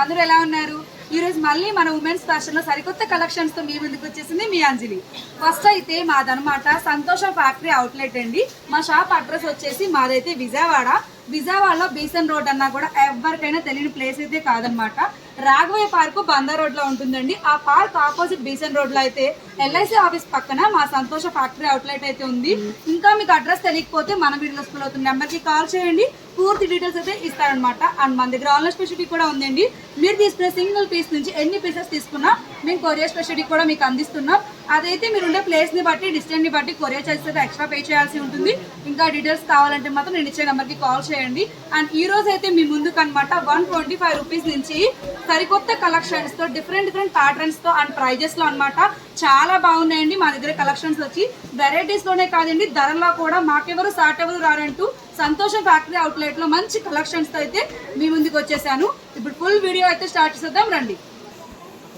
అందరూ ఎలా ఉన్నారు? ఈరోజు మళ్ళీ మన ఉమెన్స్ ఫ్యాషన్లో సరికొత్త కలెక్షన్స్తో మీ ముందుకు వచ్చేసింది మీ అంజలి. ఫస్ట్ అయితే మాదనమాట సంతోషం ఫ్యాక్టరీ అవుట్లెట్ అండి. మా షాప్ అడ్రస్ వచ్చేసి మాదైతే విజయవాడ. విజయవాడలో బీసన్ రోడ్ అన్నా కూడా ఎవరికైనా తెలియని ప్లేస్ అయితే కాదనమాట. రాఘవయ్య పార్క్ బందా రోడ్లో ఉంటుందండి. ఆ పార్క్ ఆపోజిట్ బీసన్ రోడ్లో అయితే ఎల్ఐసి ఆఫీస్ పక్కన మా సంతోష ఫ్యాక్టరీ అవుట్లెట్ అయితే ఉంది. ఇంకా మీకు అడ్రస్ తెలియకపోతే మన వీడియో స్కూల్ అవుతున్న నెంబర్కి కాల్ చేయండి. పూర్తి డీటెయిల్స్ అయితే ఇస్తారనమాట అండ్ మన దగ్గర ఆన్లైన్ స్పెషాలిటీ కూడా ఉందండి. మీరు తీసుకునే సింగిల్ పీస్ నుంచి ఎన్ని పీసెస్ తీసుకున్నా మేము కొరియర్ స్పెషాలిటీ కూడా మీకు అందిస్తున్నాం. అదైతే మీరు ఉండే ప్లేస్ని బట్టి డిస్టెన్స్ని బట్టి కొరియర్ చార్జెస్ అయితే ఎక్స్ట్రా పే చేయాల్సి ఉంటుంది. ఇంకా డీటెయిల్స్ కావాలంటే మాత్రం నేను ఇచ్చే నెంబర్కి కాల్ చేయండి. అండ్ ఈ రోజు అయితే మీ ముందుకు అనమాట వన్ ట్వంటీ ఫైవ్ రూపీస్ నుంచి సరికొత్త కలెక్షన్స్తో డిఫరెంట్ డిఫరెంట్ ప్యాటర్న్స్తో అండ్ ప్రైజెస్లో అనమాట చాలా బాగున్నాయండి మా దగ్గర కలెక్షన్స్ వచ్చి. వెరైటీస్లోనే కాదండి ధరలో కూడా మాకెవరు సాట్ ఎవరు రారంటూ సంతోషం ఫ్యాక్టరీ అవుట్లెట్లో మంచి కలెక్షన్స్తో అయితే మీ ముందుకు వచ్చేసాను. ఇప్పుడు ఫుల్ వీడియో అయితే స్టార్ట్ చేద్దాం రండి.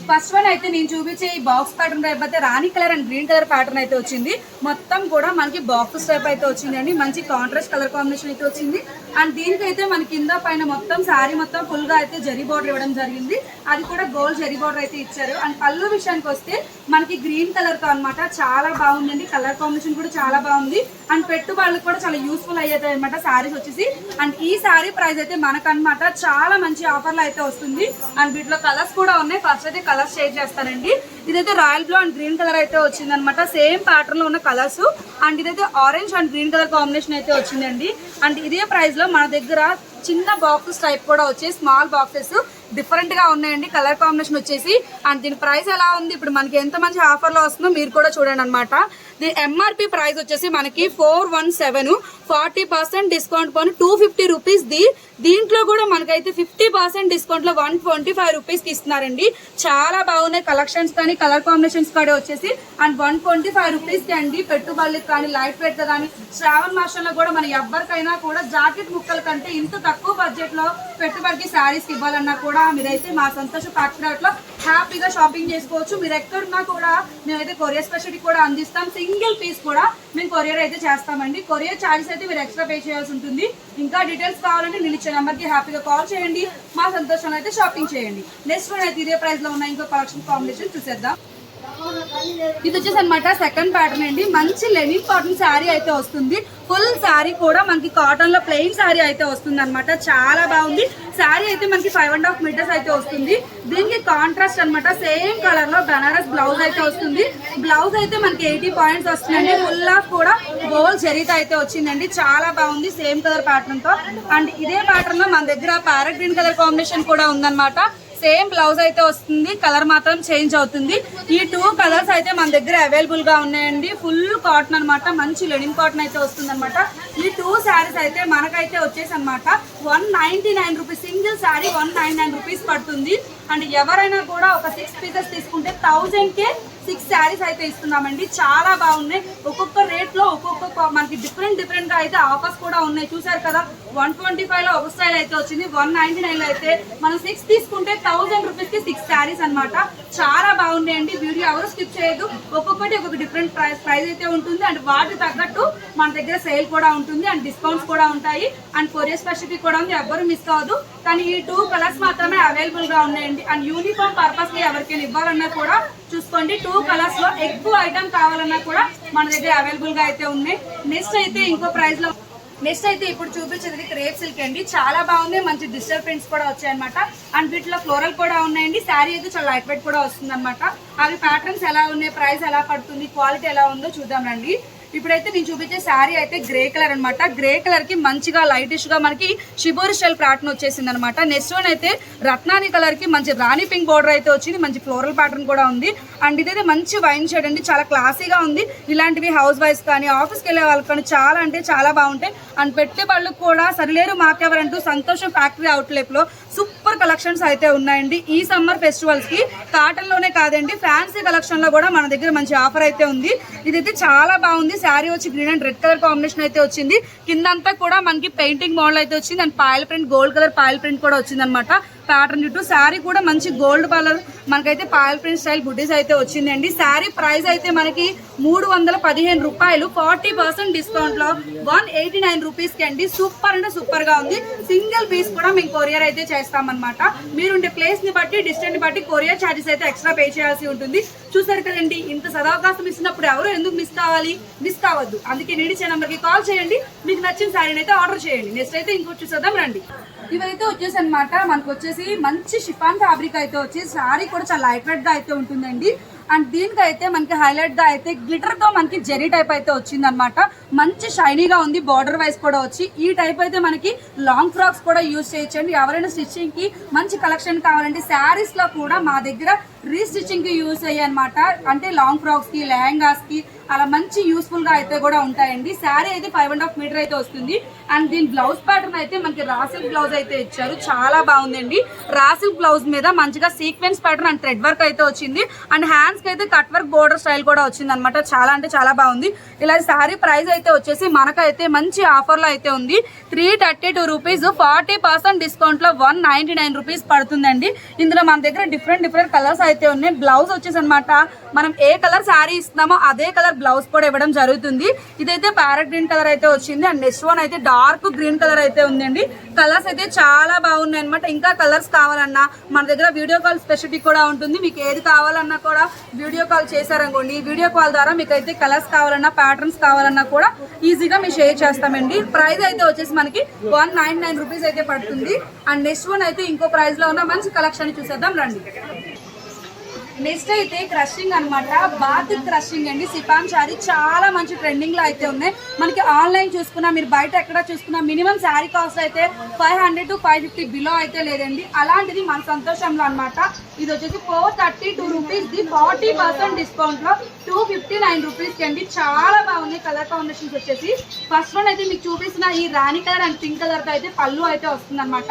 ఫస్ట్ వన్ అయితే నేను చూపించే ఈ బాక్స్ ప్యాటర్న్ టైప్ అయితే rani colour and green colour pattern అయితే వచ్చింది. మొత్తం కూడా మనకి బాక్స్ టైప్ అయితే వచ్చిందండి. మంచి కాంట్రాస్ట్ కలర్ కాంబినేషన్ అయితే వచ్చింది. అండ్ దీనికైతే మన కింద పైన మొత్తం శారీ మొత్తం ఫుల్గా అయితే జరీ బార్డర్ ఇవ్వడం జరిగింది. అది కూడా గోల్డ్ జరీ బార్డర్ అయితే ఇచ్చారు. అండ్ పళ్ళు విషయానికి వస్తే మనకి గ్రీన్ కలర్తో అనమాట చాలా బాగుందండి. కలర్ కాంబినేషన్ కూడా చాలా బాగుంది. అండ్ పెట్టుబడులకు కూడా చాలా యూస్ఫుల్ అయ్యేది అనమాట శారీస్ వచ్చేసి. అండ్ ఈ శారీ ప్రైస్ అయితే మనకనమాట చాలా మంచి ఆఫర్లు అయితే వస్తుంది. అండ్ వీటిలో కలర్స్ కూడా ఉన్నాయి. ఫస్ట్ అయితే కలర్స్ షేర్ చేస్తానండి. ఇదైతే royal blue and green colour అయితే వచ్చింది అనమాట సేమ్ ప్యాటర్న్లో ఉన్న కలర్స్ అండ్ ఇదైతే orange and green colour combination అయితే వచ్చిందండి. అండ్ ఇదే ప్రైస్లో మన దగ్గర చిన్న బాక్సెస్ టైప్ కూడా వచ్చాయి. స్మాల్ బాక్సెస్ డిఫరెంట్గా ఉన్నాయండి. కలర్ కాంబినేషన్ వచ్చేసి. అండ్ దీని ప్రైస్ ఎలా ఉంది? ఇప్పుడు మనకి ఎంత మంచి ఆఫర్లో వస్తుందో మీరు కూడా చూడండి అనమాట దీని ఎంఆర్పి ప్రైస్ వచ్చేసి మనకి four one seven forty percent discount పోని టూ ఫిఫ్టీ రూపీస్ ది దీంట్లో కూడా మనకైతే ఫిఫ్టీ పర్సెంట్ డిస్కౌంట్లో వన్ ట్వంటీ ఫైవ్ రూపీస్కి ఇస్తున్నారండి. చాలా బాగున్నాయి కలెక్షన్స్ కానీ కలర్ కాంబినేషన్స్ కూడా వచ్చేసి. అండ్ వన్ ట్వంటీ ఫైవ్ రూపీస్కి అండి పెట్టుబడులకు కానీ లైట్ వెయిట్ కానీ. శ్రావణ మాసంలో కూడా మన ఎవరికైనా కూడా జాకెట్ ముక్కల కంటే ఇంత తక్కువ బడ్జెట్లో పెట్టుబడికి శారీస్ ఇవ్వాలన్నా కూడా మీరైతే మా సంతోష ఫ్యాక్టరీలో హ్యాపీగా షాపింగ్ చేసుకోవచ్చు. మీరు ఎక్కడున్నా కూడా మేమైతే కొరియర్ స్పెషాలిటీ కూడా అందిస్తాం. సింగిల్ పీస్ కూడా మేము కొరియర్ అయితే చేస్తామండి. కొరియర్ ఛార్జెస్ అయితే మీరు ఎక్స్ట్రా పే చేయాల్సి ఉంటుంది. ఇంకా డీటెయిల్స్ కావాలంటే నిలిచి ఇచ్చే నెంబర్కి హ్యాపీగా కాల్ చేయండి. మా సంతోషంలో అయితే షాపింగ్ చేయండి. నెక్స్ట్ వన్ అయితే ఇదే ప్రైస్లో ఉన్న ఇంకో కలెక్షన్ కాంబినేషన్ చూసేద్దాం. ఇది వచ్చేసి అనమాట సెకండ్ ప్యాటర్న్ అండి. మంచి లెనిన్ కాటన్ శారీ అయితే వస్తుంది. ఫుల్ శారీ కూడా మనకి కాటన్లో ప్లెయిన్ శారీ అయితే వస్తుంది అనమాట చాలా బాగుంది. శారీ అయితే మనకి ఫైవ్ అండ్ హాఫ్ మీటర్స్ అయితే వస్తుంది. దీనికి కాంట్రాస్ట్ అన్నమాట. సేమ్ కలర్లో బనారస్ బ్లౌజ్ అయితే వస్తుంది. బ్లౌజ్ అయితే మనకి ఎయిటీ పాయింట్స్ వస్తుందండి. ఫుల్ ఆఫ్ కూడా గోల్ జరీత అయితే వచ్చిందండి. చాలా బాగుంది. Same colour ప్యాటర్న్తో. అండ్ ఇదే ప్యాటర్న్లో మన దగ్గర ప్యారెట్ గ్రీన్ కలర్ కాంబినేషన్ కూడా ఉందన్నమాట. సేమ్ బ్లౌజ్ అయితే వస్తుంది కలర్ మాత్రం చేంజ్ అవుతుంది. ఈ టూ కలర్స్ అయితే మన దగ్గర అవైలబుల్గా ఉన్నాయండి. ఫుల్ కాటన్ అన్నమాట మంచి లెనిన్ కాటన్ అయితే వస్తుంది అనమాట ఈ టూ శారీస్ అయితే మనకైతే వచ్చేసి అనమాట one ninety nine rupees single sari one nine nine rupees పడుతుంది. అండ్ ఎవరైనా కూడా ఒక సిక్స్ పీసెస్ తీసుకుంటే థౌజండ్ కే సిక్స్ శారీస్ అయితే ఇస్తున్నామండి. చాలా బాగున్నాయి. ఒక్కొక్క రేట్లో ఒక్కొక్క మనకి డిఫరెంట్ డిఫరెంట్గా అయితే ఆఫర్స్ కూడా ఉన్నాయి. చూసారు కదా? వన్ ట్వంటీ ఫైవ్లో ఒక స్టైల్ అయితే వచ్చింది. వన్ నైన్టీ నైన్లో అయితే మనం సిక్స్ తీసుకుంటే థౌసండ్ రూపీస్కి సిక్స్ శారీస్ అనమాట చాలా బాగున్నాయండి. వీడియో ఎవరు స్కిప్ చేయదు ఒక్కొక్కటి ఒక్కొక్క డిఫరెంట్ ప్రైస్ ప్రైస్ అయితే ఉంటుంది. అండ్ వాటికి తగ్గట్టు మన దగ్గర సేల్ కూడా ఉంటుంది. అండ్ డిస్కౌంట్స్ కూడా ఉంటాయి. అండ్ కొరియర్ స్పెషిఫిక్ కూడా ఉంది. ఎవ్వరు మిస్ కావద్దు. కానీ ఈ టూ కలర్స్ మాత్రమే అవైలబుల్గా ఉన్నాయండి. ఉన్నాయండి అండ్ యూనిఫామ్ పర్పస్కి ఎవరికైనా ఇవ్వాలన్నా కూడా చూసుకోండి. టూ కలర్స్లో ఎక్కువ ఐటమ్ కావాలన్నా కూడా మన దగ్గర అవైలబుల్గా అయితే ఉన్నాయి. నెక్స్ట్ అయితే ఇంకో ప్రైస్లో నెక్స్ట్ అయితే ఇప్పుడు చూపించేది క్రేప్ సిల్క్ అండి. చాలా బాగుంది మంచి డిజిటల్ ప్రింట్స్ కూడా వచ్చాయన్నమాట. అండ్ వీటిలో ఫ్లోరల్ కూడా ఉన్నాయండి. శారీ అయితే చాలా లైట్ వెయిట్ కూడా వస్తుంది అనమాట అవి ప్యాటర్న్స్ ఎలా ఉన్నాయి? ప్రైస్ ఎలా పడుతుంది? క్వాలిటీ ఎలా ఉందో చూద్దాం రండి. ఇప్పుడైతే నేను చూపించే శారీ అయితే గ్రే కలర్ అన్నమాట. గ్రే కలర్కి మంచిగా లైటిష్గా మనకి షిబోరి స్టైల్ ప్యాటర్న్ వచ్చేసింది అనమాట నెక్స్ట్ వన్ అయితే రత్నాని కలర్కి మంచి రాణి పింక్ బోర్డర్ అయితే వచ్చింది. మంచి ఫ్లోరల్ ప్యాటర్న్ కూడా ఉంది. అండ్ ఇదైతే మంచి వైన్ షేడ్ అండి. చాలా క్లాసీగా ఉంది. ఇలాంటివి హౌస్ వైఫ్ కానీ ఆఫీస్కి వెళ్ళే వాళ్ళకి కానీ చాలా అంటే చాలా బాగుంటాయి. అండ్ పెట్టే వాళ్ళకి కూడా సరిలేరు మాకెవరంటూ సంతోషం ఫ్యాక్టరీ అవుట్లెట్లో సూపర్ కలెక్షన్స్ అయితే ఉన్నాయండి. ఈ సమ్మర్ ఫెస్టివల్స్కి కాటన్లోనే కాదండి ఫ్యాన్సీ కలెక్షన్లో కూడా మన దగ్గర మంచి ఆఫర్ అయితే ఉంది. ఇదైతే చాలా బాగుంది. శారీ వచ్చి green and red colour combination అయితే వచ్చింది. కిందంతా కూడా మనకి పెయింటింగ్ మోడల్ అయితే వచ్చింది. And foil print gold colour foil print కూడా వచ్చింది అనమాట ప్యాటర్న్ చుట్టూ శారీ కూడా మంచి గోల్డ్ కలర్ మనకైతే పాయల్ ప్రింట్ స్టైల్ బుడ్డీస్ అయితే వచ్చిందండి. శారీ ప్రైస్ అయితే మనకి మూడు వందల పదిహేను రూపాయలు ఫార్టీ పర్సెంట్ డిస్కౌంట్లో వన్ ఎయిటీ నైన్ రూపీస్కి అండి. సూపర్ అంటే సూపర్గా ఉంది. సింగిల్ పీస్ కూడా మేము కొరియర్ అయితే చేస్తామన్నమాట. మీరుండే ప్లేస్ని బట్టి డిస్టెన్స్ని బట్టి కొరియర్ ఛార్జెస్ అయితే ఎక్స్ట్రా పే చేయాల్సి ఉంటుంది. చూసారు కదండి ఇంత సదవకాశం ఇచ్చినప్పుడు ఎవరు ఎందుకు మిస్ కావాలి? మిస్ కావద్దు. అందుకే నిడిచే నెంబర్కి కాల్ చేయండి. మీకు నచ్చిన శారీని అయితే ఆర్డర్ చేయండి. నెక్స్ట్ అయితే ఇంకోటి చూసేద్దాం రండి. ఇవైతే వచ్చేసి అనమాట మనకు వచ్చేసి మంచి షిఫాన్ ఫ్యాబ్రిక్ అయితే వచ్చి శారీ కూడా చాలా లైట్ వెయిట్గా అయితే ఉంటుందండి. అండ్ దీనికి అయితే మనకి హైలైట్గా అయితే గ్లిటర్తో మనకి జెరీ టైప్ అయితే వచ్చిందనమాట మంచి షైనీగా ఉంది బార్డర్ వైస్ కూడా వచ్చి. ఈ టైప్ అయితే మనకి లాంగ్ ఫ్రాక్స్ కూడా యూజ్ చేయొచ్చండి. ఎవరైనా స్టిచ్చింగ్కి మంచి కలెక్షన్ కావాలంటే శారీస్లో కూడా మా దగ్గర రీస్టిచ్చింగ్కి యూజ్ అయ్యాయి అనమాట అంటే లాంగ్ ఫ్రాక్స్కి లెహంగాస్కి అలా మంచి యూస్ఫుల్గా అయితే కూడా ఉంటాయండి. శారీ అయితే ఫైవ్ అండ్ హాఫ్ మీటర్ అయితే వస్తుంది. అండ్ దీని బ్లౌజ్ ప్యాటర్న్ అయితే మనకి రాసిల్ బ్లౌజ్ అయితే ఇచ్చారు. చాలా బాగుందండి. రాసిల్ బ్లౌజ్ మీద మంచిగా sequence pattern and thread work అయితే వచ్చింది. అండ్ హ్యాండ్స్కి అయితే కట్ వర్క్ బోర్డర్ స్టైల్ కూడా వచ్చింది అనమాట చాలా అంటే చాలా బాగుంది. ఇలా శారీ ప్రైస్ అయితే వచ్చేసి మనకైతే మంచి ఆఫర్లో అయితే ఉంది. Three thirty two rupees forty percent డిస్కౌంట్లో వన్ నైన్టీ నైన్ రూపీస్ పడుతుందండి. ఇందులో మన దగ్గర డిఫరెంట్ డిఫరెంట్ కలర్స్ అయితే అయితే ఉన్నాయి. బ్లౌజ్ వచ్చేసి అనమాట మనం ఏ కలర్ శారీ ఇస్తున్నామో అదే కలర్ బ్లౌజ్ కూడా ఇవ్వడం జరుగుతుంది. ఇదైతే ప్యారెట్ గ్రీన్ కలర్ అయితే వచ్చింది. అండ్ నెక్స్ట్ వన్ అయితే డార్క్ గ్రీన్ కలర్ అయితే ఉందండి. కలర్స్ అయితే చాలా బాగున్నాయి అనమాట ఇంకా కలర్స్ కావాలన్నా మన దగ్గర వీడియో కాల్ స్పెసిఫిక్ కూడా ఉంటుంది. మీకు ఏది కావాలన్నా కూడా వీడియో కాల్ చేశారనుకోండి ఈ వీడియో కాల్ ద్వారా మీకు అయితే కలర్స్ కావాలన్నా ప్యాటర్న్స్ కావాలన్నా కూడా ఈజీగా మేము షేర్ చేస్తామండి. ప్రైస్ అయితే వచ్చేసి మనకి వన్ నైన్ నైన్ రూపీస్ అయితే పడుతుంది. అండ్ నెక్స్ట్ వన్ అయితే ఇంకో ప్రైస్లో ఉన్న మంచి కలెక్షన్ చూసేద్దాం రండి. నెక్స్ట్ అయితే క్రషింగ్ అన్నమాట. బాత్ క్రషింగ్ అండి. సిపాన్ శారీ చాలా మంచి ట్రెండింగ్లో అయితే ఉన్నాయి. మనకి ఆన్లైన్ చూసుకున్నా మీరు బయట ఎక్కడ చూసుకున్నా మినిమం శారీ కాస్ట్ అయితే five hundred to five fifty below అయితే లేదండి. అలాంటిది మన సంతోషంలో అన్నమాట. ఇది వచ్చేసి four thirty two rupees the forty percent డిస్కౌంట్లో టూ ఫిఫ్టీ నైన్ రూపీస్కి అండి. చాలా బాగున్నాయి కలర్ కాంబినేషన్స్ వచ్చేసి. ఫస్ట్ వన్ అయితే మీకు చూపిస్తున్న ఈ రాణి కలర్ అండ్ పింక్ కలర్తో అయితే పళ్ళు అయితే వస్తుంది అనమాట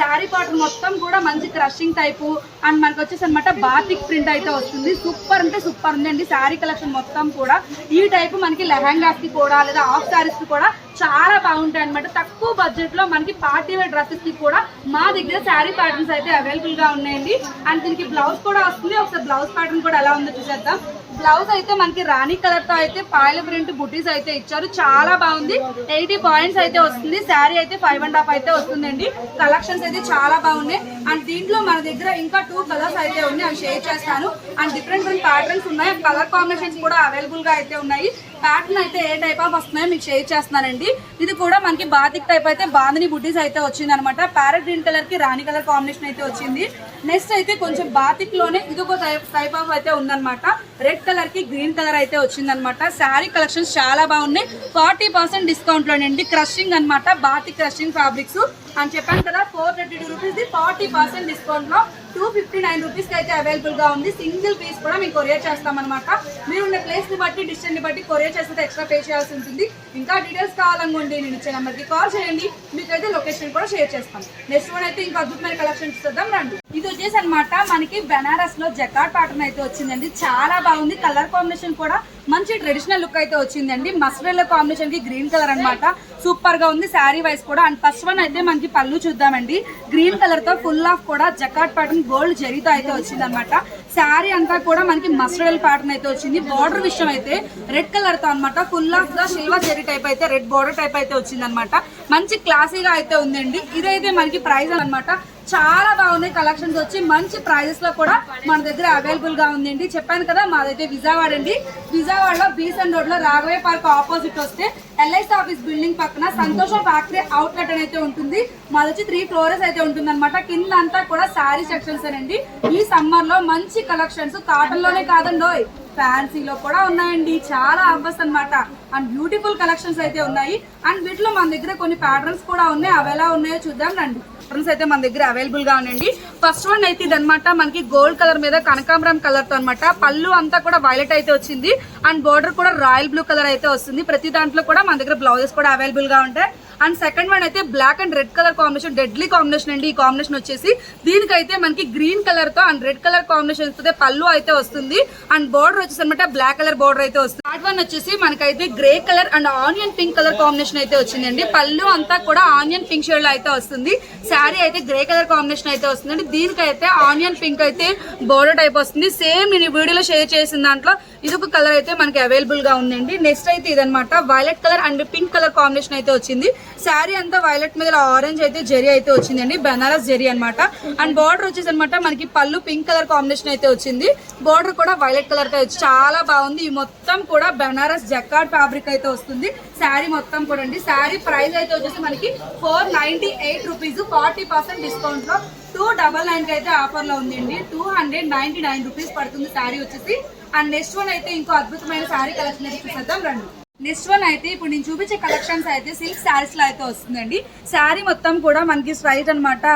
శారీ పాటన్ మొత్తం కూడా మంచి క్రషింగ్ టైపు అండ్ మనకు వచ్చేసి అనమాట బాతిక్ ప్రింట్ అయితే వస్తుంది. సూపర్ అంటే సూపర్ ఉందండి. శారీ కలెక్షన్ మొత్తం కూడా. ఈ టైపు మనకి లెహంగాస్కి కూడా లేదా హాఫ్ శారీస్కి కూడా చాలా బాగుంటాయి అనమాట తక్కువ బడ్జెట్లో మనకి పార్టీ వేర్ డ్రెస్సెస్కి కూడా మా దగ్గర శారీ ప్యాటర్న్స్ అయితే అవైలబుల్గా ఉన్నాయండి. అండ్ దీనికి బ్లౌజ్ కూడా వస్తుంది. ఒకసారి బ్లౌజ్ ప్యాటర్న్ కూడా ఎలా ఉందో చూసేద్దాం. బ్లౌజ్ అయితే మనకి రాణి కలర్తో అయితే పాయల ప్రింట్ బుటీస్ అయితే ఇచ్చారు. చాలా బాగుంది. ఎయిటీ పాయింట్స్ అయితే వస్తుంది. శారీ అయితే ఫైవ్ అండ్ హాఫ్ అయితే వస్తుందండి. కలెక్షన్స్ అయితే చాలా బాగున్నాయి. అండ్ దీంట్లో మన దగ్గర ఇంకా టూ కలర్స్ అయితే ఉన్నాయి. అవి షేర్ చేస్తాను. అండ్ డిఫరెంట్ డిఫరెంట్ ప్యాటర్న్స్ ఉన్నాయి. కలర్ కాంబినేషన్స్ కూడా అవైలబుల్గా అయితే ఉన్నాయి. ప్యాటర్న్ అయితే ఏ టైప్ ఆఫ్ వస్తున్నాయో మీకు షేర్ చేస్తున్నానండి. ఇది కూడా మనకి బాతిక్ టైప్ అయితే బాందని బుడ్డీస్ అయితే వచ్చింది అనమాట ప్యారెట్ గ్రీన్ కలర్కి రాణి కలర్ కాంబినేషన్ అయితే వచ్చింది. నెక్స్ట్ అయితే కొంచెం బాతిక్లోనే ఇది ఒక టైప్ ఆఫ్ అయితే ఉందన్నమాట రెడ్ కలర్కి గ్రీన్ కలర్ అయితే వచ్చింది అనమాట శారీ కలెక్షన్స్ చాలా బాగున్నాయి. ఫార్టీ పర్సెంట్ డిస్కౌంట్లోనండి క్రషింగ్ అన్నమాట. బాతి క్రషింగ్ ఫ్యాబ్రిక్స్ అని చెప్పాను కదా four thirty two rupees the forty percent డిస్కౌంట్లో టూ ఫిఫ్టీ నైన్ రూపీస్కి అయితే అవైలబుల్గా ఉంది. సింగిల్ పీస్ కూడా మీకు కొరియర్ చేస్తామన్నమాట. మీరు ఉన్న ప్లేస్ని బట్టి డిస్టెన్స్ని బట్టి కొరియర్ చేస్తే ఎక్స్ట్రా పే చేయాల్సి ఉంటుంది. ఇంకా డీటెయిల్స్ కావాలనుకోండి నేను ఇచ్చే నెంబర్కి కాల్ చేయండి. మీకు అయితే లొకేషన్ కూడా షేర్ చేస్తాం. నెక్స్ట్ వన్ అయితే ఇంకా అద్భుతమైన కలెక్షన్ చూద్దాం రండి. ఇది వచ్చేసి అనమాట మనకి బెనారస్లో జకాట్ ప్యాటర్న్ అయితే వచ్చిందండి. చాలా బాగుంది. కలర్ కాంబినేషన్ కూడా మంచి ట్రెడిషనల్ లుక్ అయితే వచ్చిందండి. మస్టర్డ్ కాంబినేషన్కి గ్రీన్ కలర్ అన్నమాట. సూపర్గా ఉంది శారీ వైస్ కూడా. అండ్ ఫస్ట్ వన్ అయితే మనకి పళ్ళు చూద్దామండి. గ్రీన్ కలర్తో ఫుల్ ఆఫ్ కూడా జకాట్ ప్యాటర్న్ గోల్డ్ జరీతో అయితే వచ్చింది అనమాట శారీ అంతా కూడా మనకి మస్టర్డ్ ప్యాటర్న్ అయితే వచ్చింది. బార్డర్ విషయం అయితే రెడ్ కలర్తో అనమాట ఫుల్ ఆఫ్గా సిల్వర్ జెరీ టైప్ అయితే రెడ్ బార్డర్ టైప్ అయితే వచ్చింది అనమాట మంచి క్లాసీగా అయితే ఉందండి. ఇదైతే మనకి ప్రైస్ అన్నమాట. చాలా బాగున్నాయి కలెక్షన్స్ వచ్చి. మంచి ప్రైజెస్లో కూడా మన దగ్గర అవైలబుల్గా ఉందండి. చెప్పాను కదా మాదైతే విజయవాడ అండి. విజయవాడలో బీసన్ రోడ్లో రాఘవయ్య పార్క్ ఆపోజిట్ వస్తే ఎల్ఐసి ఆఫీస్ బిల్డింగ్ పక్కన సంతోషం ఫ్యాక్టరీ అవుట్లెట్ అని అయితే ఉంటుంది. మాది వచ్చి త్రీ ఫ్లోర్స్ అయితే ఉంటుంది అనమాట కింద అంతా కూడా శారీ సెక్షన్స్ అండి ఈ సమ్మర్లో మంచి కలెక్షన్స్ కాటన్లోనే కాదండి ఫ్యాన్సీలో కూడా ఉన్నాయండి. చాలా అవ్వస్ అన్నమాట. అండ్ బ్యూటిఫుల్ కలెక్షన్స్ అయితే ఉన్నాయి. అండ్ వీటిలో మన దగ్గర కొన్ని ప్యాటర్న్స్ కూడా ఉన్నాయి. అవి ఎలా ఉన్నాయో చూద్దాం రండి. ప్యాటర్న్స్ అయితే మన దగ్గర అవైలబుల్గా ఉండండి ఫస్ట్ వన్ అయితే ఇదనమాట మనకి గోల్డ్ కలర్ మీద కనకాంబరం కలర్తో అనమాట పళ్ళు అంతా కూడా వైలెట్ అయితే వచ్చింది. అండ్ బోర్డర్ కూడా రాయల్ బ్లూ కలర్ అయితే వస్తుంది. ప్రతి దాంట్లో కూడా మన దగ్గర బ్లౌజెస్ కూడా అవైలబుల్గా ఉంటాయి. అండ్ సెకండ్ వన్ అయితే black and red colour combination deadly combination అండి. ఈ కాంబినేషన్ వచ్చేసి దీనికైతే మనకి గ్రీన్ కలర్తో అండ్ రెడ్ కలర్ కాంబినేషన్ వస్తుంది పళ్ళు అయితే వస్తుంది. అండ్ బోర్డర్ వచ్చేసి అనమాట బ్లాక్ కలర్ బార్డర్ అయితే వస్తుంది. థర్డ్ వన్ వచ్చేసి మనకైతే grey colour and onion pink colour combination అయితే వచ్చిందండి. పళ్ళు అంతా కూడా ఆనియన్ పింక్ షేడ్లో అయితే వస్తుంది. శారీ అయితే గ్రే కలర్ కాంబినేషన్ అయితే వస్తుందండి. దీనికైతే ఆనియన్ పింక్ అయితే బోర్డర్ టైప్ వస్తుంది. సేమ్ నేను వీడియోలో షేర్ చేసిన దాంట్లో ఇది ఒక కలర్ అయితే మనకి అవైలబుల్గా ఉందండి. నెక్స్ట్ అయితే ఇదనమాట violet colour and pink colour combination అయితే వచ్చింది. శారీ అంతా వైలెట్ మీద ఆరెంజ్ అయితే జెరీ అయితే వచ్చిందండి. బెనారస్ జెరీ అన్నమాట. అండ్ బార్డర్ వచ్చేసి అనమాట మనకి పళ్ళు పింక్ కలర్ కాంబినేషన్ అయితే వచ్చింది. బార్డర్ కూడా వైలెట్ కలర్ చాలా బాగుంది. ఈ మొత్తం కూడా బెనారస్ జక్కాడ్ ఫ్యాబ్రిక్ అయితే వస్తుంది. శారీ మొత్తం కూడా అండి. శారీ ప్రైస్ అయితే వచ్చేసి మనకి four ninety eight rupees forty percent డిస్కౌంట్లో టూ డబల్ నైన్కి అయితే ఆఫర్లో ఉందండి. Two hundred ninety nine rupees పడుతుంది శారీ వచ్చేసి. అండ్ నెక్స్ట్ వన్ అయితే ఇంకో అద్భుతమైన శారీ కలెక్షన్ అయితే చూసేద్దాం రండి. నెక్స్ట్ వన్ అయితే ఇప్పుడు నేను చూపించే కలెక్షన్స్ అయితే సిల్క్ శారీస్లో అయితే వస్తుందండి. శారీ మొత్తం కూడా మనకి స్ట్రైట్ అన్నమాట.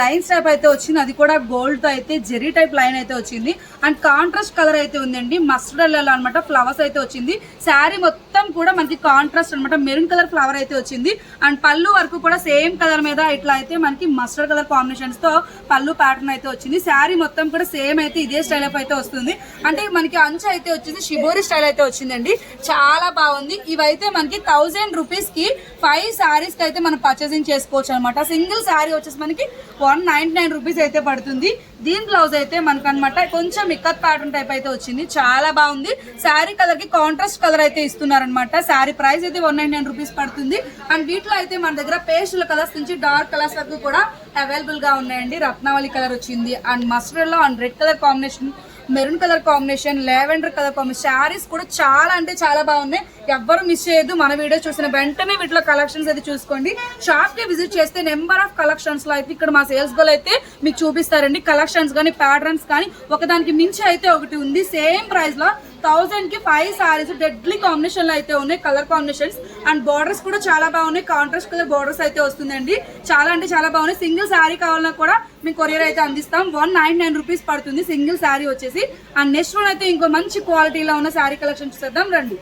లైన్స్ టైప్ అయితే వచ్చింది. అది కూడా గోల్డ్తో అయితే జెరీ టైప్ లైన్ అయితే వచ్చింది. అండ్ కాంట్రాస్ట్ కలర్ అయితే ఉందండి. మస్టర్డ్ ఎల్లో అనమాట ఫ్లవర్స్ అయితే వచ్చింది. శారీ మొత్తం కూడా మనకి కాంట్రాస్ట్ అన్నమాట. మెరూన్ కలర్ ఫ్లవర్ అయితే వచ్చింది. అండ్ పళ్ళు వరకు కూడా సేమ్ కలర్ మీద ఇట్లా అయితే మనకి మస్టర్డ్ కలర్ కాంబినేషన్స్తో పళ్ళు ప్యాటర్న్ అయితే వచ్చింది. శారీ మొత్తం కూడా సేమ్ అయితే ఇదే స్టైల్ అప్ అయితే వస్తుంది. అంటే మనకి అంచు అయితే వచ్చింది. షిబోరి స్టైల్ అయితే వచ్చిందండి. చాలా బాగుంది. ఇవైతే మనకి థౌజండ్ రూపీస్కి ఫైవ్ సారీస్కి అయితే మనం పర్చేసింగ్ చేసుకోవచ్చు అనమాట సింగిల్ సారీ వచ్చేసి మనకి వన్ నైన్టీ నైన్ రూపీస్ అయితే పడుతుంది. దీని బ్లౌజ్ అయితే మనకు అనమాట కొంచెం ఇక్కత్ ప్యాటర్న్ టైప్ అయితే వచ్చింది. చాలా బాగుంది. శారీ కలర్కి కాంట్రాస్ట్ కలర్ అయితే ఇస్తున్నారనమాట శారీ ప్రైస్ అయితే వన్ నైన్ నైన్ రూపీస్ పడుతుంది. అండ్ వీటిలో అయితే మన దగ్గర పేస్టుల కలర్స్ నుంచి డార్క్ కలర్స్ వరకు కూడా అవైలబుల్గా ఉన్నాయండి. రత్నావళి కలర్ వచ్చింది. And మస్టర్డ్లో and red colour combination maroon colour combination lavender colour combination saris కూడా చాలా అంటే చాలా బాగున్నాయి. ఎవ్వరు మిస్ చేయొద్దు. మన వీడియో చూసిన వెంటనే వీటిలో కలెక్షన్స్ అయితే చూసుకోండి. షాప్కి విజిట్ చేస్తే నెంబర్ ఆఫ్ కలెక్షన్స్లో అయితే ఇక్కడ మా సేల్స్ గోల్ అయితే మీకు చూపిస్తారండి. కలెక్షన్స్ కానీ ప్యాటర్న్స్ కానీ ఒకదానికి మించి అయితే ఒకటి ఉంది. సేమ్ ప్రైస్లో థౌజండ్కి ఫైవ్ సారీస్ డెడ్లీ కాంబినేషన్లో అయితే ఉన్నాయి కలర్ కాంబినేషన్స్ అండ్ బార్డర్స్ కూడా చాలా బాగున్నాయి. కాంట్రాస్ట్ కలర్ బార్డర్స్ అయితే వస్తుందండి. చాలా అంటే చాలా బాగున్నాయి. సింగిల్ శారీ కావాలన్నా కూడా మేము కొరియర్ అయితే అందిస్తాం. వన్ నైన్ నైన్ రూపీస్ పడుతుంది సింగిల్ శారీ వచ్చేసి. అండ్ నెక్స్ట్ వన్ అయితే ఇంకో మంచి క్వాలిటీలో ఉన్న శారీ కలెక్షన్ చూసేద్దాం. రండి.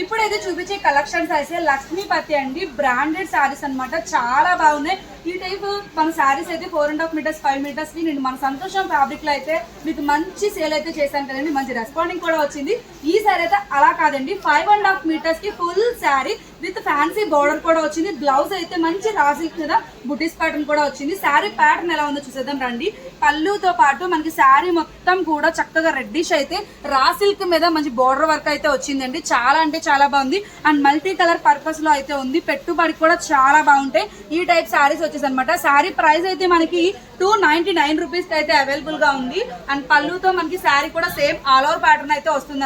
ఇప్పుడైతే చూపించే కలెక్షన్స్ అయితే లక్ష్మీపతి అండి. బ్రాండెడ్ శారీస్ అనమాట చాలా బాగున్నాయి. ఈ టైప్ మన శారీస్ అయితే four and half meters five మీటర్స్కి నేను మన సంతోషం ఫ్యాబ్రిక్లో అయితే మీకు మంచి సేల్ అయితే చేశాను కదండి. మంచి రెస్పాండింగ్ కూడా వచ్చింది. ఈ శారీ అయితే అలా కాదండి. Five and half మీటర్స్కి full sari with fancy border కూడా వచ్చింది. బ్లౌజ్ అయితే మంచి రాసి మీద బుటీస్ ప్యాటర్న్ కూడా వచ్చింది. శారీ ప్యాటర్న్ ఎలా ఉందో చూసేద్దాం రండి. పళ్ళుతో పాటు మనకి శారీ మొత్తం కూడా చక్కగా రెడ్డిష్ అయితే రా సిల్క్ మీద మంచి బోర్డర్ వర్క్ అయితే వచ్చిందండి. చాలా అంటే చాలా బాగుంది. అండ్ మల్టీ కలర్ పర్పస్లో అయితే ఉంది. పెట్టుబడి కూడా చాలా బాగుంటాయి. ఈ టైప్ శారీస్ వచ్చేసి అనమాట శారీ ప్రైస్ అయితే మనకి టూ నైన్టీ నైన్ రూపీస్ అయితే అవైలబుల్గా ఉంది. అండ్ పళ్ళుతో మనకి శారీ కూడా సేమ్ ఆల్ ఓవర్ ప్యాటర్న్ అయితే వస్తుంది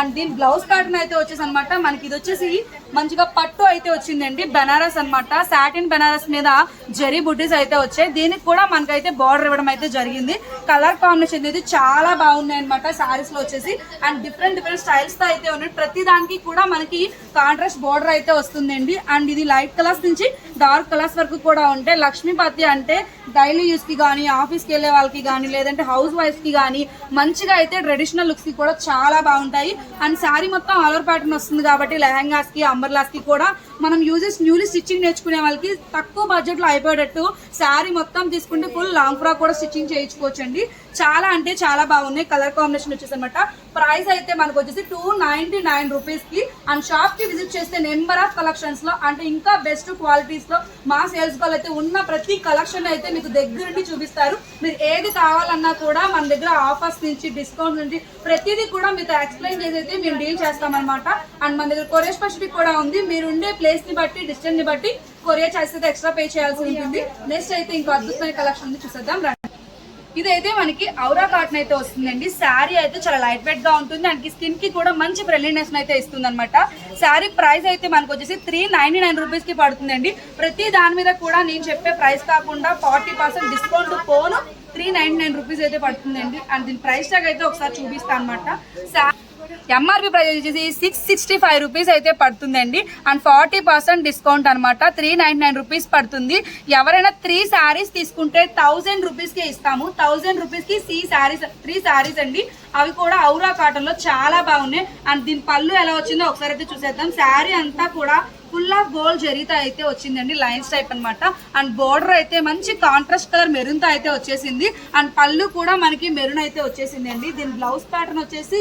అండ్ దీని బ్లౌజ్ ప్యాటర్న్ అయితే వచ్చేసి అనమాట మనకి ఇది వచ్చేసి మంచిగా పట్టు అయితే వచ్చిందండి బెనారస్ అన్నమాట. సాటిన్ బెనారస్ మీద జరీ బుడ్డీస్ అయితే వచ్చాయి. దీనికి కూడా మనకైతే బార్డర్ ఇవ్వడం అయితే జరిగింది. కలర్ కాంబినేషన్ అయితే చాలా బాగున్నాయి అనమాట సారీస్లో వచ్చేసి. అండ్ డిఫరెంట్ డిఫరెంట్ స్టైల్స్తో అయితే ఉన్నాయి. ప్రతి దానికి కూడా మనకి కాంట్రాస్ట్ బార్డర్ అయితే వస్తుందండి. అండ్ ఇది లైట్ కలర్స్ నుంచి డార్క్ కలర్స్ వరకు కూడా ఉంటాయి లక్ష్మీపతి అంటే డైలీ యూస్కి కానీ ఆఫీస్కి వెళ్ళే వాళ్ళకి కానీ లేదంటే హౌస్ వైఫ్కి కానీ మంచిగా అయితే ట్రెడిషనల్ లుక్స్కి కూడా చాలా బాగుంటాయి. అండ్ శారీ మొత్తం ఆల్ ఓవర్ ప్యాటర్న్ వస్తుంది కాబట్టి లెహంగాస్కి అంబర్లాస్కి కూడా మనం యూజెస్ న్యూలీ స్టిచ్చింగ్ నేర్చుకునే వాళ్ళకి తక్కువ బడ్జెట్లో అయిపోయేటట్టు శారీ మొత్తం తీసుకుంటే ఫుల్ లాంగ్ ఫ్రాక్ కూడా స్టిచ్చింగ్ చేయించుకోవచ్చండి. చాలా అంటే చాలా బాగున్నాయి. కలర్ కాంబినేషన్ వచ్చేసి అనమాట ప్రైస్ అయితే మనకు వచ్చేసి టూ నైన్టీ నైన్ రూపీస్కి. అండ్ షాప్కి విజిట్ చేస్తే నెంబర్ ఆఫ్ కలెక్షన్స్లో అంటే ఇంకా బెస్ట్ క్వాలిటీస్లో మా సేల్స్ గోల్ అయితే ఉన్న ప్రతి కలెక్షన్ అయితే మీకు దగ్గరుండి చూపిస్తారు. మీరు ఏది కావాలన్నా కూడా మన దగ్గర ఆఫర్స్ నుంచి డిస్కౌంట్ నుంచి ప్రతిదీ కూడా మీతో ఎక్స్ప్లెయిన్ చేసి అయితే మేము డీల్ చేస్తామన్నమాట. అండ్ మన దగ్గర కొరియర్ స్పెసిఫిక్ కూడా ఉంది. మీరు ఉండే ప్లేస్ని బట్టి డిస్టెన్స్ని బట్టి కొరియర్ చేస్తే ఎక్స్ట్రా పే చేయాల్సి ఉంటుంది. నెక్స్ట్ అయితే ఇంకో అద్భుతమైన కలెక్షన్ ఉంది. చూసేద్దాం ఇదైతే మనకి ఔరా కాటన్ అయితే వస్తుందండి. శారీ అయితే చాలా లైట్ వెయిట్గా ఉంటుంది. దానికి స్కిన్కి కూడా మంచి ఫ్రెండ్లీనెస్ అయితే ఇస్తుంది అనమాట శారీ ప్రైస్ అయితే మనకు వచ్చేసి త్రీ నైన్టీ నైన్ రూపీస్కి పడుతుందండి. ప్రతి దాని మీద కూడా నేను చెప్పే ప్రైస్ కాకుండా ఫార్టీ పర్సెంట్ డిస్కౌంట్ పోను త్రీ నైన్టీ నైన్ రూపీస్ అయితే పడుతుందండి. అండ్ దీని ప్రైస్ ట్యాగ్ అయితే ఒకసారి చూపిస్తాను అనమాట ఎంఆర్పి ప్రైస్ వచ్చేసి సిక్స్ సిక్స్టీ ఫైవ్ రూపీస్ అయితే పడుతుందండి. అండ్ ఫార్టీ పర్సెంట్ డిస్కౌంట్ అనమాట త్రీ నైన్ నైన్ రూపీస్ పడుతుంది. ఎవరైనా త్రీ శారీస్ తీసుకుంటే థౌజండ్ రూపీస్కే ఇస్తాము. థౌజండ్ రూపీస్కి సి శారీస్ త్రీ శారీస్ అండి. అవి కూడా ఔరా కాటన్లో చాలా బాగున్నాయి. అండ్ దీని పళ్ళు ఎలా వచ్చిందో ఒకసారి అయితే చూసేద్దాం. శారీ అంతా కూడా ఫుల్ ఆఫ్ గోల్డ్ జరీతో అయితే వచ్చిందండి. లైన్స్ టైప్ అనమాట అండ్ బోర్డర్ అయితే మంచి కాంట్రాస్ట్ కలర్ మెరూన్ అయితే వచ్చేసింది. అండ్ పళ్ళు కూడా మనకి మెరూన్ అయితే వచ్చేసింది దీని బ్లౌజ్ ప్యాటర్న్ వచ్చేసి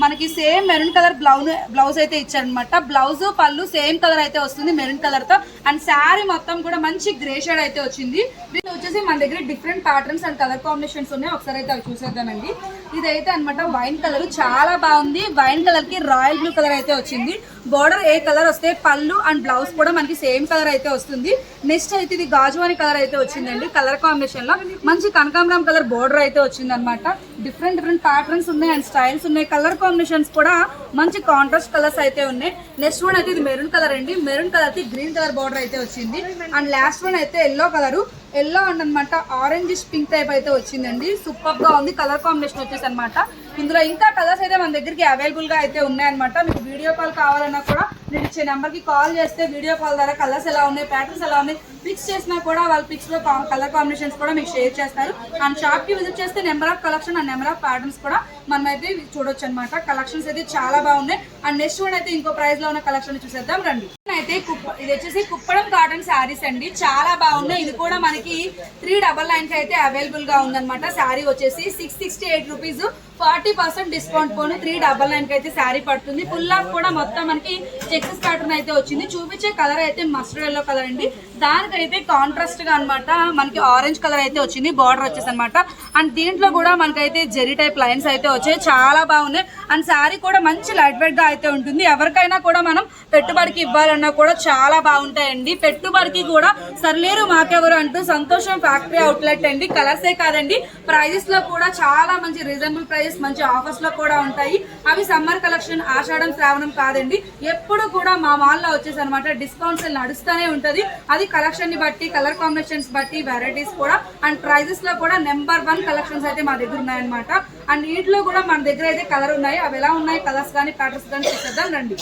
మనకి same maroon colour blouse blouse అయితే ఇచ్చారనమాట బ్లౌజ్ పళ్ళు సేమ్ కలర్ అయితే వస్తుంది మెరూన్ కలర్తో. అండ్ శారీ మొత్తం కూడా మంచి గ్రే షేడ్ అయితే వచ్చింది. దీంట్లో వచ్చేసి మన దగ్గర different patterns and colour combinations ఉన్నాయి. ఒకసారి అయితే అవి చూసేద్దామండి. ఇదైతే అన్నమాట వైన్ కలర్. చాలా బాగుంది. వైన్ కలర్కి రాయల్ బ్లూ కలర్ అయితే వచ్చింది. బోర్డర్ ఏ కలర్ వస్తే పళ్ళు అండ్ బ్లౌజ్ కూడా మనకి సేమ్ కలర్ అయితే వస్తుంది. నెక్స్ట్ అయితే ఇది గాజువాని కలర్ అయితే వచ్చిందండి. కలర్ కాంబినేషన్లో మంచి కనకాంబరం కలర్ బోర్డర్ అయితే వచ్చింది అనమాట డిఫరెంట్ డిఫరెంట్ ప్యాటర్న్స్ ఉన్నాయి అండ్ స్టైల్స్ ఉన్నాయి. కలర్ కాంబినేషన్స్ కూడా మంచి కాంట్రాస్ట్ కలర్స్ అయితే ఉన్నాయి. నెక్స్ట్ వన్ అయితే ఇది మెరూన్ కలర్ అండి. మెరూన్ కలర్ అయితే గ్రీన్ కలర్ బోర్డర్ అయితే వచ్చింది. అండ్ లాస్ట్ వన్ అయితే ఎల్లో కలర్ ఎల్లో అండ్ అనమాట ఆరెంజ్ పింక్ టైప్ అయితే వచ్చిందండి. సూపర్గా ఉంది. కలర్ కాంబినేషన్ వచ్చేసి అనమాట ఇందులో ఇంకా కలర్స్ అయితే మన దగ్గరికి అవైలబుల్గా అయితే ఉన్నాయన్నమాట మీకు వీడియో కాల్ కావాలన్నా కూడా నేను ఇచ్చే నెంబర్కి కాల్ చేస్తే వీడియో కాల్ ద్వారా కలర్స్ ఎలా ఉన్నాయి ప్యాటర్న్స్ ఎలా ఉన్నాయి పిక్స్ చేసినా కూడా వాళ్ళ పిక్స్లో కలర్ కాంబినేషన్స్ కూడా మీకు షేర్ చేస్తారు. అండ్ షాప్కి విజిట్ చేస్తే number of collection and number of patterns కూడా మనం అయితే చూడొచ్చు అనమాట కలెక్షన్స్ అయితే చాలా బాగున్నాయి. అండ్ నెక్స్ట్ వన్ అయితే ఇంకో ప్రైస్లో ఉన్న కలెక్షన్ చూసేద్దాం రండి. అయితే కుప్ప ఇది వచ్చేసి కుప్పడం కాటన్ శారీస్ అండి. చాలా బాగున్నాయి. ఇది కూడా మనకి త్రీ డబల్ నైన్కి అయితే అవైలబుల్గా ఉందన్నమాట. శారీ వచ్చేసి six sixty eight rupees forty percent discount పోను. త్రీ డబల్ నైన్కి అయితే శారీ పడుతుంది. ఫుల్ ఆఫ్ కూడా మొత్తం మనకి చెక్సెస్ ప్యాటర్న్ అయితే వచ్చింది. చూపించే కలర్ అయితే మస్టర్డ్ ఎల్లో కలర్ అండి. దానికైతే కాంట్రాస్ట్గా అనమాట మనకి ఆరెంజ్ కలర్ అయితే వచ్చింది. బార్డర్ వచ్చేసి అనమాట అండ్ దీంట్లో కూడా మనకైతే జెరీ టైప్ లైన్స్ అయితే వచ్చాయి. చాలా బాగున్నాయి. అండ్ శారీ కూడా మంచి లైట్ వెయిట్గా అయితే ఉంటుంది. ఎవరికైనా కూడా మనం పెట్టుబడికి ఇవ్వాలన్నా కూడా చాలా బాగుంటాయండి. పెట్టుబడికి కూడా సర్లేరు మాకెవరు అంటూ సంతోషం ఫ్యాక్టరీ అవుట్లెట్ అండి. కలర్సే కాదండి. ప్రైజెస్లో కూడా చాలా మంచి రీజనబుల్ ప్రైజెస్ మంచి ఆఫర్స్లో కూడా ఉంటాయి. అవి సమ్మర్ కలెక్షన్ ఆషాఢం శ్రావణం కాదండి. ఎప్పుడు కూడా మా మాల్లో వచ్చేసి అనమాట డిస్కౌంట్స్ నడుస్తూనే ఉంటుంది. అది కలెక్షన్ని బట్టి కలర్ కాంబినేషన్స్ బట్టి వెరైటీస్ కూడా. అండ్ ప్రైజెస్లో కూడా నెంబర్ వన్ కలెక్షన్స్ అయితే మా దగ్గర ఉన్నాయన్నమాట. అండ్ వీటిలో కూడా మన దగ్గర అయితే కలర్ ఉన్నాయి. అవి ఎలా ఉన్నాయి? కలర్స్ కానీ ప్యాటర్న్స్ కానీ చూసేద్దాం రండి.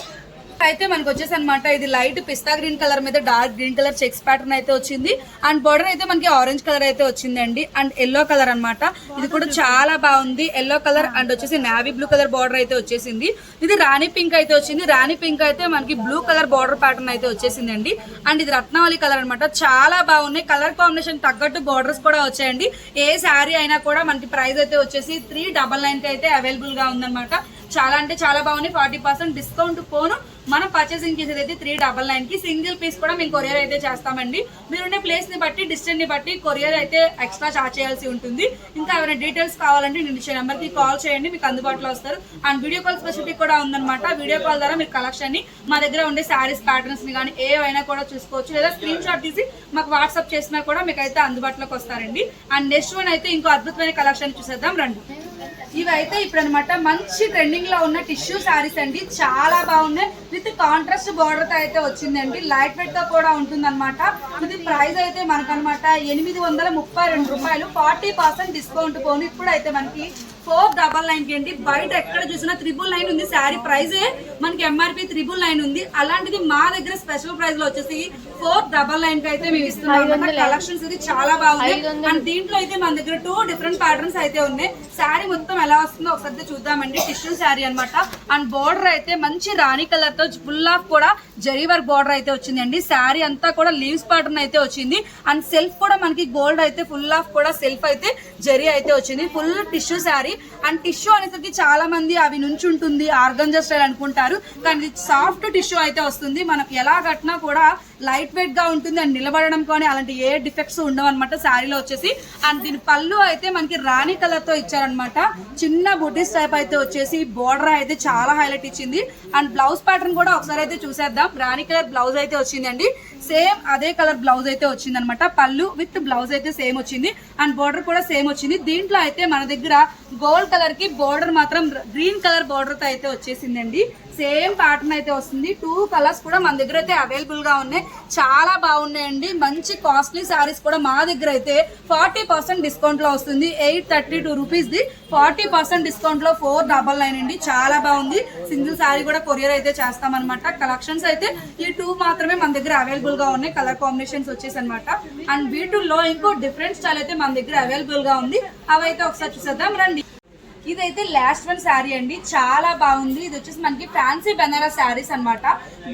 అయితే మనకు వచ్చేసి అనమాట ఇది లైట్ పిస్తా గ్రీన్ కలర్ మీద dark green colour checks pattern అయితే వచ్చింది. అండ్ బోర్డర్ అయితే మనకి ఆరెంజ్ కలర్ అయితే వచ్చిందండి. అండ్ ఎల్లో కలర్ అన్నమాట. ఇది కూడా చాలా బాగుంది. ఎల్లో కలర్ అండ్ వచ్చేసి నావీ బ్లూ కలర్ బార్డర్ అయితే వచ్చేసింది. ఇది రాణి పింక్ అయితే వచ్చింది. రాణి పింక్ అయితే మనకి బ్లూ కలర్ బార్డర్ ప్యాటర్న్ అయితే వచ్చేసిందండి. అండ్ ఇది రత్నావళి కలర్ అన్నమాట. చాలా బాగున్నాయి. కలర్ కాంబినేషన్ తగ్గట్టు బార్డర్స్ కూడా వచ్చాయండి. ఏ శారీ అయినా కూడా మనకి ప్రైస్ అయితే వచ్చేసి త్రీ డబల్ నైన్కి అయితే అవైలబుల్గా ఉందన్నమాట. చాలా అంటే చాలా బాగున్నాయి. ఫార్టీ పర్సెంట్ డిస్కౌంట్ పోను. మనం పర్చేసింగ్ చేసేది అయితే త్రీ డబల్ నైన్కి. సింగిల్ పీస్ కూడా మేము కొరియర్ అయితే చేస్తామండి. మీరుండే ప్లేస్ని బట్టి డిస్టెన్స్ని బట్టి కొరియర్ అయితే ఎక్స్ట్రా చార్జ్ చేయాల్సి ఉంటుంది. ఇంకా ఏమైనా డీటెయిల్స్ కావాలంటే నేను ఇచ్చే నెంబర్కి కాల్ చేయండి. మీకు అందుబాటులో వస్తారు. అండ్ వీడియో కాల్ ఫెసిలిటీ కూడా ఉందన్నమాట. వీడియో కాల్ ద్వారా మీరు కలెక్షన్ని మా దగ్గర ఉండే శారీస్ ప్యాటర్న్స్ని కానీ ఏవైనా కూడా చూసుకోవచ్చు. లేదా స్క్రీన్ షాట్ తీసి మాకు వాట్సాప్ చేసినా కూడా మీకు అయితే అందుబాటులోకి వస్తారండి. అండ్ నెక్స్ట్ వన్ అయితే ఇంకో అద్భుతమైన కలెక్షన్ చూసేద్దాం. రండి. ఇవైతే ఇప్పుడు అనమాట మంచి ట్రెండింగ్లో ఉన్న టిష్యూ శారీస్ అండి. చాలా బాగున్నాయి. విత్ కాంట్రాస్ట్ బార్డర్తో అయితే వచ్చిందండి. లైట్ వెయిట్తో కూడా ఉంటుంది ఇది ప్రైస్ అయితే మనకు అనమాట ఎనిమిది వందల ముప్పై రెండు రూపాయలు. ఫార్టీ పర్సెంట్ డిస్కౌంట్ పోను. ఇప్పుడు అయితే మనకి ఫోర్ డబల్ నైన్కి అండి. బయట ఎక్కడ చూసినా త్రిబుల్ నైన్ ఉంది. శారీ ప్రైజే మనకి ఎంఆర్పి త్రిబుల్ నైన్ ఉంది. అలాంటిది మా దగ్గర స్పెషల్ ప్రైస్లో వచ్చేసి ఫోర్ డబల్ నైన్కి అయితే మేము ఇస్తున్నాం కలెక్షన్స్ ఇది చాలా బాగుంది అండ్ దీంట్లో అయితే మన దగ్గర టూ డిఫరెంట్ ప్యాటర్న్స్ అయితే ఉన్నాయి. శారీ మొత్తం ఎలా వస్తుందో ఒకసారి చూద్దామండి. టిష్యూ శారీ అనమాట అండ్ బోర్డర్ అయితే మంచి రాణి కలర్తో ఫుల్ ఆఫ్ కూడా జరీ వర్క్ బార్డర్ అయితే వచ్చిందండి. శారీ అంతా కూడా లీవ్స్ ప్యాటర్న్ అయితే వచ్చింది. అండ్ సెల్ఫ్ కూడా మనకి గోల్డ్ అయితే ఫుల్ ఆఫ్ కూడా సెల్ఫ్ అయితే జరీ అయితే వచ్చింది. Full tissue sari and tissue అనేసరికి చాలా మంది అవి నుంచి ఉంటుంది. ఆర్గంజా స్టైల్ అనుకుంటారు. కానీ సాఫ్ట్ టిష్యూ అయితే వస్తుంది. మనం ఎలా కట్టినా కూడా లైట్ వెయిట్గా ఉంటుంది అండ్ నిలబడడం కానీ అలాంటి ఏ డిఫెక్ట్స్ ఉండవు అనమాట శారీలో వచ్చేసి అండ్ దీని పళ్ళు అయితే మనకి రాణి కలర్తో ఇచ్చారనమాట చిన్న బుడ్డిస్ టైప్ అయితే వచ్చేసి బోర్డర్ అయితే చాలా హైలైట్ ఇచ్చింది. అండ్ బ్లౌజ్ ప్యాటర్న్ కూడా ఒకసారి అయితే చూసేద్దాం. రాణి కలర్ బ్లౌజ్ అయితే వచ్చిందండి. సేమ్ అదే కలర్ బ్లౌజ్ అయితే వచ్చింది అనమాట పళ్ళు విత్ బ్లౌజ్ అయితే సేమ్ వచ్చింది. అండ్ బోర్డర్ కూడా సేమ్ వచ్చింది. దీంట్లో అయితే మన దగ్గర గోల్డ్ కలర్కి బోర్డర్ మాత్రం గ్రీన్ కలర్ బోర్డర్తో అయితే వచ్చేసిందండి. సేమ్ ప్యాటర్న్ అయితే వస్తుంది. టూ కలర్స్ కూడా మన దగ్గర అయితే అవైలబుల్గా ఉన్నాయి. చాలా బాగున్నాయండి. మంచి కాస్ట్లీ శారీస్ కూడా మా దగ్గర అయితే ఫార్టీ పర్సెంట్ డిస్కౌంట్లో వస్తుంది. Eight thirty two rupees the. Forty percent డిస్కౌంట్లో ఫోర్ డబల్ నైన్ అండి. చాలా బాగుంది. సింగిల్ శారీ కూడా కొరియర్ అయితే చేస్తామన్నమాట. కలెక్షన్స్ అయితే ఈ టూ మాత్రమే మన దగ్గర అవైలబుల్ గా ఉన్నాయి కలర్ కాంబినేషన్స్ వచ్చేసి అనమాట అండ్ వీటిల్లో ఇంకో డిఫరెంట్ స్టైల్ అయితే మన దగ్గర అవైలబుల్గా ఉంది. అవైతే ఒకసారి చూసేద్దాం రండి. ఇదైతే లాస్ట్ వన్ శారీ అండి. చాలా బాగుంది. ఇది వచ్చేసి మనకి ఫ్యాన్సీ బెనారస్ శారీస్ అన్నమాట.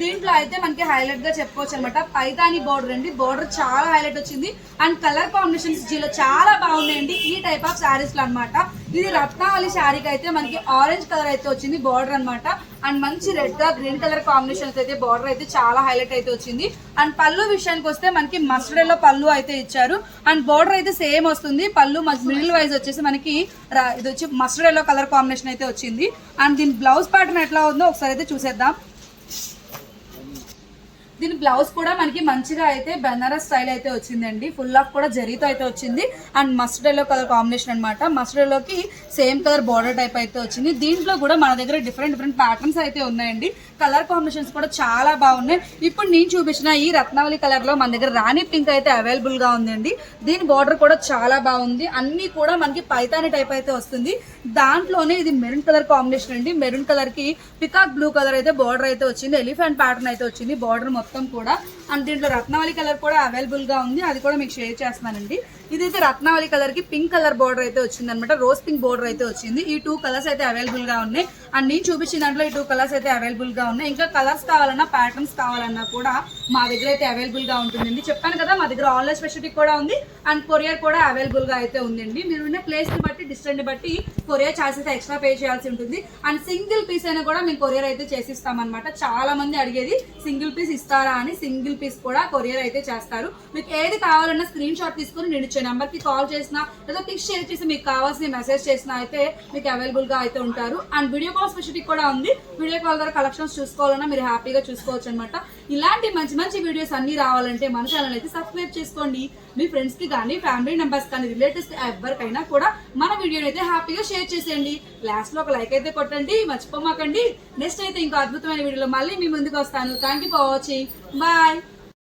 దీంట్లో అయితే మనకి హైలైట్గా చెప్పుకోవచ్చు అనమాట పైతాని బోర్డర్ అండి. బోర్డర్ చాలా హైలైట్ వచ్చింది. అండ్ కలర్ కాంబినేషన్స్ జీలో చాలా బాగున్నాయండి. ఈ టైప్ ఆఫ్ శారీస్లో అనమాట ఇది రత్నావళి శారీకి అయితే మనకి ఆరెంజ్ కలర్ అయితే వచ్చింది బార్డర్ అన్నమాట. అండ్ మంచి రెడ్గా గ్రీన్ కలర్ కాంబినేషన్ అయితే బార్డర్ అయితే చాలా హైలైట్ అయితే వచ్చింది. అండ్ పళ్ళు విషయానికి వస్తే మనకి మస్టర్డ్లో పళ్ళు అయితే ఇచ్చారు. అండ్ బార్డర్ అయితే సేమ్ వస్తుంది. పళ్ళు మిడిల్ వైజ్ వచ్చేసి మనకి ఇది వచ్చి మస్టర్డ్ ఎల్లో కలర్ కాంబినేషన్ అయితే వచ్చింది. అండ్ దీని బ్లౌజ్ ప్యాటర్న్ ఎట్లా ఉందో ఒకసారి అయితే చూసేద్దాం. దీని బ్లౌజ్ కూడా మనకి మంచిగా అయితే బెనారస్ స్టైల్ అయితే వచ్చిందండి. ఫుల్ ఆఫ్ కూడా జరీతో అయితే వచ్చింది. And mustard yellow colour combination అనమాట మస్టర్డ్ ఎల్లోకి సేమ్ కలర్ బార్డర్ టైప్ అయితే వచ్చింది. దీంట్లో కూడా మన దగ్గర డిఫరెంట్ డిఫరెంట్ ప్యాటర్న్స్ అయితే ఉన్నాయండి. కలర్ కాంబినేషన్స్ కూడా చాలా బాగున్నాయి. ఇప్పుడు నేను చూపించిన ఈ రత్నావళి కలర్లో మన దగ్గర రాణి పింక్ అయితే అవైలబుల్గా ఉందండి. దీని బార్డర్ కూడా చాలా బాగుంది. అన్ని కూడా మనకి పైతాని టైప్ అయితే వస్తుంది. దాంట్లోనే ఇది మెరూన్ కలర్ కాంబినేషన్ అండి. మెరూన్ కలర్కి పికాక్ బ్లూ కలర్ అయితే బార్డర్ అయితే వచ్చింది. ఎలిఫెంట్ ప్యాటర్న్ అయితే వచ్చింది. బార్డర్ మొత్తం కూడా అండ్ దీంట్లో రత్నావళి కలర్ కూడా అవైలబుల్గా ఉంది. అది కూడా మీకు షేర్ చేస్తానండి ఇదైతే రత్నావళి కలర్కి పింక్ కలర్ బార్డర్ అయితే వచ్చింది అనమాట రోజ్ పింక్ బార్డర్ అయితే వచ్చింది. ఈ టూ కలర్స్ అయితే అవైలబుల్గా ఉన్నాయి. అండ్ నేను చూపించిన దాంట్లో ఈ టూ కలర్స్ అయితే అవైలబుల్గా ఉన్నాయి. ఇంకా కలర్స్ కావాలన్నా ప్యాటర్న్స్ కావాలన్నా కూడా మా దగ్గర అయితే అవైలబుల్గా ఉంటుందండి. చెప్పాను కదా మా దగ్గర ఆన్లైన్ స్పెషాలిటీ కూడా ఉంది. అండ్ కొరియర్ కూడా అవైలబుల్గా అయితే ఉందండి. మీరు ఉన్న ప్లేస్ని బట్టి డిస్టెన్స్ బట్టి కొరియర్ ఛార్జెస్ ఎక్స్ట్రా పే చేయాల్సి ఉంటుంది. అండ్ సింగిల్ పీస్ అయినా కూడా మేము కొరియర్ అయితే చేసిస్తామన్నమాట. చాలా మంది అడిగేది సింగిల్ పీస్ ఇస్తారా? అని సింగిల్ పీస్ కూడా కొరియర్ అయితే చేస్తారు. మీకు ఏది కావాలన్నా స్క్రీన్ షాట్ తీసుకుని నేను ఇచ్చే నెంబర్కి కాల్ చేసినా లేదా పిక్ షేర్ చేసి మీకు కావాల్సిన మెసేజ్ చేసినా అయితే మీకు అవైలబుల్గా అయితే ఉంటారు. అండ్ వీడియో కాల్ ఫెసిలిటీ కూడా ఉంది. వీడియో కాల్ ద్వారా కలెక్షన్స్ చూసుకోవాలన్నా మీరు హ్యాపీగా చూసుకోవచ్చు అనమాట ఇలాంటి మంచి మంచి వీడియోస్ అన్ని రావాలంటే మన ఛానల్ అయితే సబ్స్క్రైబ్ చేసుకోండి. మీ ఫ్రెండ్స్కి కానీ ఫ్యామిలీ మెంబర్స్ కానీ రిలేటివ్స్ ఎవరికైనా కూడా మన వీడియోని అయితే హ్యాపీగా షేర్ చేసేయండి. లాస్ట్లో ఒక లైక్ అయితే కొట్టండి. మర్చిపోమాకండి. నెక్స్ట్ అయితే ఇంకో అద్భుతమైన వీడియోలో మళ్ళీ మీ ముందుకు వస్తాను. Thank you for watching bye